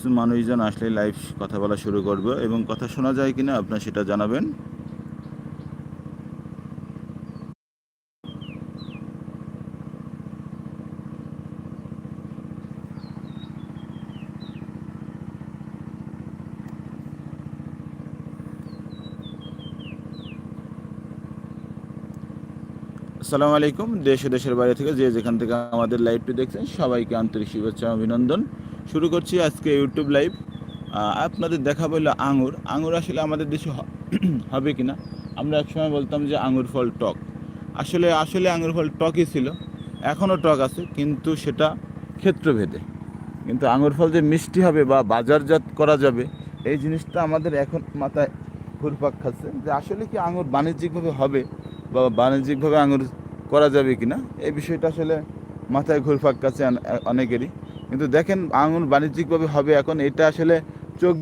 কিছু মানুষজন আসলে লাইভ কথা বলা শুরু করবে এবং কথা শোনা যায় কিনা আপনার সেটা জানাবেন। আসসালামু আলাইকুম। দেশ দেশের বাইরে থেকে যে যেখান থেকে আমাদের লাইভটি দেখছেন, সবাইকে আন্তরিক শুভেচ্ছা অভিনন্দন। শুরু করছি আজকে ইউটিউব লাইভ আপনাদের দেখা বলল আঙুর আঙুর আসলে আমাদের দেশে হবে কিনা? আমরা একসময় বলতাম যে আঙুর ফল টক। আসলে আসলে আঙুর ফল টকই ছিল। এখনও টক আছে, কিন্তু সেটা ক্ষেত্রভেদে। কিন্তু আঙুর ফল যে মিষ্টি হবে বা বাজারজাত করা যাবে, এই জিনিসটা আমাদের এখন মাথায় ঘুরপাক খাচ্ছে যে আসলে কি আঙুর বাণিজ্যিকভাবে হবে বা বাণিজ্যিকভাবে আঙুর করা যাবে কি না এই বিষয়টা আসলে মাথায় ঘুরপাক কাছে অনেকেরই। কিন্তু দেখেন আঙুর বাণিজ্যিকভাবে হবে এখন, এটা আসলে চোখ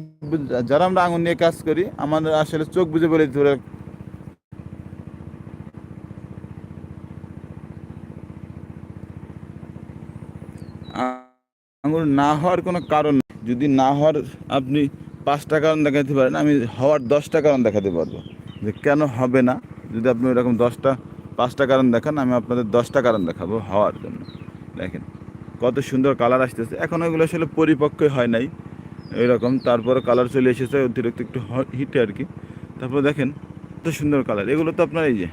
যারা আমরা আঙুর নিয়ে কাজ করি, আমাদের আসলে চোখ বুঝে বলে ধরে আঙুর না হওয়ার কোনো কারণ। যদি না হওয়ার আপনি পাঁচটা কারণ দেখাতে পারেন, আমি হওয়ার দশটা কারণ দেখাতে পারব। যে কেন হবে না? যদি আপনি এরকম দশটা, পাঁচটা কারণ দেখান, আমি আপনাদের দশটা কারণ দেখাবো হওয়ার জন্য। দেখেন। কত সুন্দর কালার আসতেছে। এখন ওইগুলো আসলে পরিপক্ক হয় নাই। এরকম তারপরে কালার চলে এসেছে, অতিরিক্ত একটু হিটে আর কি তারপর দেখেন কত সুন্দর কালার। এগুলো তো আপনার এই যে,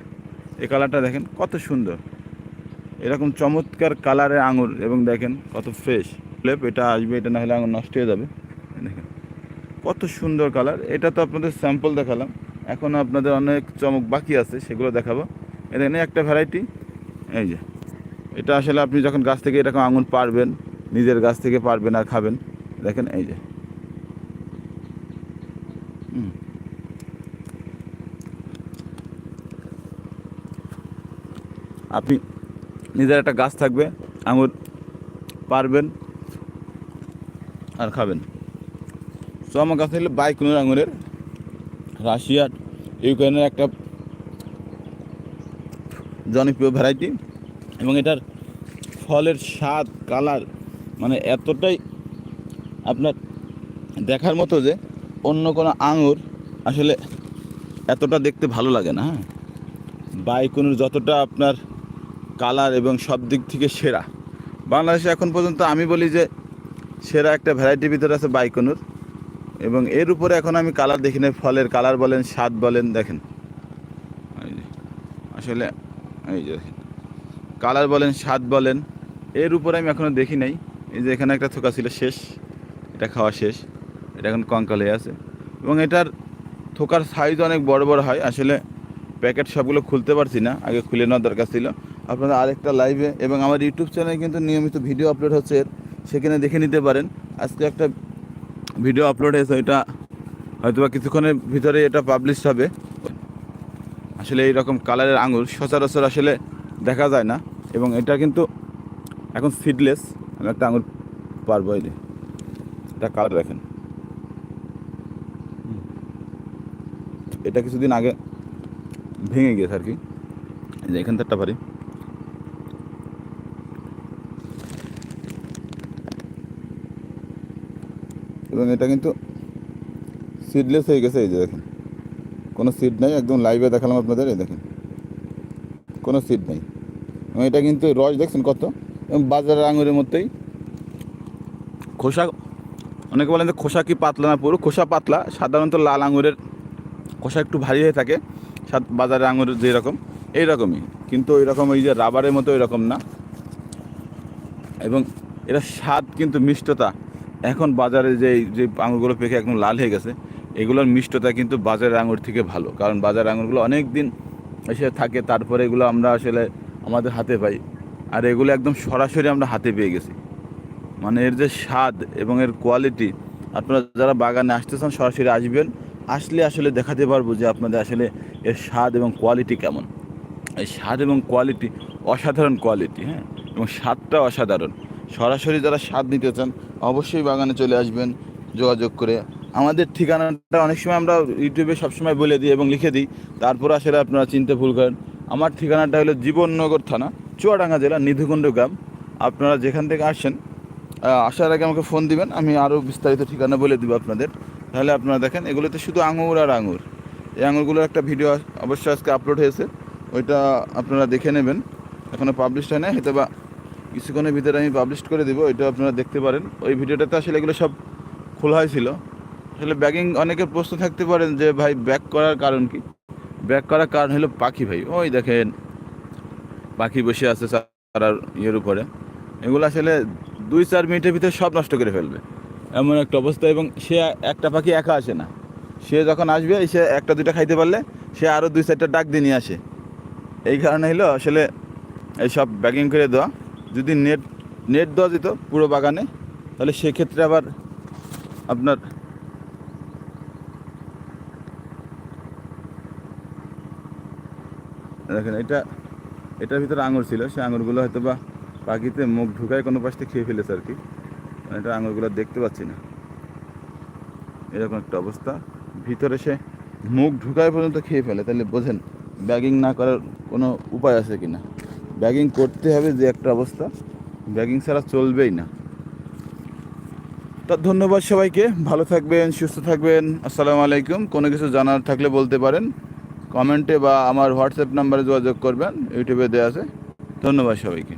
এই কালারটা দেখেন, কত সুন্দর। এরকম চমৎকার কালারের আঙুর এবং দেখেন কত ফ্রেশ লেপ, এটা আসবে, এটা না হলে আঙুর নষ্ট হয়ে যাবে। দেখেন, কত সুন্দর কালার। এটা তো আপনাদের স্যাম্পল দেখালাম। এখন আপনাদের অনেক চমক বাকি আছে, সেগুলো দেখাবো। এই দেখেন, একটা ভ্যারাইটি এই যে। এটা আসলে আপনি যখন গাছ থেকে এরকম আঙুল পারবেন নিজের গাছ থেকে পারবেন আর খাবেন, দেখেন এই যে। আপনি নিজের একটা গাছ থাকবে আঙুর পারবেন আর খাবেন। তো আমার কাছে হলো বাইকুনুর আঙুরের রাশিয়ার ইউক্রেনের একটা জনপ্রিয় ভ্যারাইটি এবং এটার ফলের স্বাদ, কালার মানে এতটাই আপনার দেখার মতো যে অন্য কোনো আঙুর আসলে এতটা দেখতে ভালো লাগে না হ্যাঁ? বাইকুনুর যতটা আপনার কালার এবং সব দিক থেকে সেরা। বাংলাদেশে এখন পর্যন্ত আমি বলি যে সেরা একটা ভ্যারাইটির ভিতরে আছে বাইকুনুর এবং এর উপরে এখন আমি কালার দেখি না ফলের কালার বলেন, স্বাদ বলেন, দেখেন। আসলে এই যে কালার বলেন, স্বাদ বলেন, এর উপরে আমি এখনও দেখি নাই। এই যে এখানে একটা থোকা ছিল, শেষ। এটা খাওয়া শেষ। এটা এখন কঙ্কাল হয়ে আছে। এবং এটার থোকার সাইজ অনেক বড় বড় হয়। আসলে প্যাকেট সবগুলো খুলতে পারছি না। আগে খুলে নেওয়ার দরকার ছিল। আপনারা আরেকটা লাইভে এবং আমার ইউটিউব চ্যানেলে কিন্তু নিয়মিত ভিডিও আপলোড হচ্ছে সেখানে দেখে নিতে পারেন। আজকে একটা ভিডিও আপলোড হয়েছে। এটা হয়তো বা কিছুক্ষণের ভিতরে এটা পাবলিশ হবে। আসলে এই রকম কালারের আঙুর সচরাচর আসলে দেখা যায় না। এবং এটা কিন্তু এখন সিডলেস আমি একটা আঙুর পারব এই যে। এটা কালার দেখেন। এটা কিছুদিন আগে ভেঙে গিয়েছে আর কি। এখান থেকে পারি। এবং এটা কিন্তু সিডলেস হয়ে গেছে এই যে দেখেন। কোনো সিড নেই, একদম লাইভে দেখালাম আপনাদের, এই দেখেন। কোনো সিড নেই। এবং এটা কিন্তু রস দেখছেন কত? এবং বাজারের আঙুরের মধ্যেই। খোসা, অনেকে বলেন যে খোসা কি পাতলা না পুরো? খোসা পাতলা, সাধারণত লাল আঙুরের খোসা একটু ভারী হয়ে থাকে বাজারের আঙুর যেরকম, এইরকমই। কিন্তু ওই রকম ওই যে রাবারের মতো ওই রকম না। এবং এটা স্বাদ কিন্তু মিষ্টতা। এখন বাজারে যে যে আঙুরগুলো পেকে একদম লাল হয়ে গেছে, এগুলোর মিষ্টতা কিন্তু বাজারের আঙুর থেকে ভালো। কারণ বাজারের আঙুরগুলো অনেক দিন এসে থাকে, তারপরে এগুলো আমরা আসলে আমাদের হাতে পাই। আর এগুলো একদম সরাসরি আমরা হাতে পেয়ে গেছি। মানে এর যে স্বাদ এবং এর কোয়ালিটি আপনারা যারা বাগানে আসতে চান সরাসরি আসবেন। আসলে আসলে দেখাতে পারব যে আপনাদের আসলে এর স্বাদ এবং কোয়ালিটি কেমন। এই স্বাদ এবং কোয়ালিটি অসাধারণ কোয়ালিটি হ্যাঁ? এবং স্বাদটা অসাধারণ। সরাসরি যারা স্বাদ নিতে চান, অবশ্যই বাগানে চলে আসবেন, যোগাযোগ করে আমাদের ঠিকানাটা অনেক সময় আমরা ইউটিউবে সবসময় বলে দিই এবং লিখে দিই। তারপর আসলে আপনারা চিনতে ভুল করেন। আমার ঠিকানাটা হলো জীবননগর থানা চুয়াডাঙ্গা জেলা নিধিকুণ্ড গ্রাম। আপনারা যেখান থেকে আসছেন আহ, আসার আগে আমাকে ফোন দিবেন আমি আরও বিস্তারিত ঠিকানা বলে দিব আপনাদের। তাহলে আপনারা দেখেন এগুলোতে শুধু আঙুর আর আঙুর। এই আঙুরগুলোর একটা ভিডিও অবশ্যই আজকে আপলোড হয়েছে। ওইটা আপনারা দেখে নেবেন। এখনও পাবলিশ হয় না হয়তো বা কিছুক্ষণের ভিতরে আমি পাবলিশ করে দেবো ওইটা আপনারা দেখতে পারেন। ওই ভিডিওটাতে আসলে এগুলো সব খোলা হয়েছিল আসলে ব্যাগিং অনেকের প্রশ্ন থাকতে পারেন যে, ভাই ব্যাক করার কারণ কি? ব্যাক করার কারণ হলো পাখি, ভাই। ওই দেখেন, পাখি বসে আছে চারার ইয়ের উপরে। এগুলো আসলে দুই চার মিনিটের ভিতরে সব নষ্ট করে ফেলবে। এমন একটা অবস্থা এবং সে একটা পাখি একা আসে না। সে যখন আসবে, সে একটা, দুইটা খাইতে পারলে সে আরও দুই চারটা ডাক দিয়ে নিয়ে আসে। এই কারণে হলো আসলে এই সব ব্যাগিং করে দেওয়া। যদি নেট নেট দেওয়া যেত পুরো বাগানে, তাহলে সেক্ষেত্রে আবার আপনার দেখেন, এটা, এটার ভিতরে আঙুর ছিল সে আঙুরগুলো হয়তো বা পাখিতে মুখ ঢুকায় কোনো পাশ খেয়ে ফেলেছে আর কি। মানে এটা আঙুরগুলো দেখতে পাচ্ছি না। এরকম একটা অবস্থা। ভিতরে সে মুখ ঢুকায় পর্যন্ত খেয়ে ফেলে। তাহলে বোঝেন, ব্যাগিং না করার কোনো উপায় আছে কি না ব্যাগিং করতে হবে যে একটা অবস্থা। ব্যাগিং ছাড়া চলবেই না। তা ধন্যবাদ সবাইকে। ভালো থাকবেন, সুস্থ থাকবেন। আসসালামু আলাইকুম। কোনো কিছু জানার থাকলে বলতে পারেন। কমেন্টে বা আমার হোয়াটসঅ্যাপ নাম্বারে যোগাযোগ করবেন ইউটিউবে দেওয়া আছে। ধন্যবাদ সবাইকে।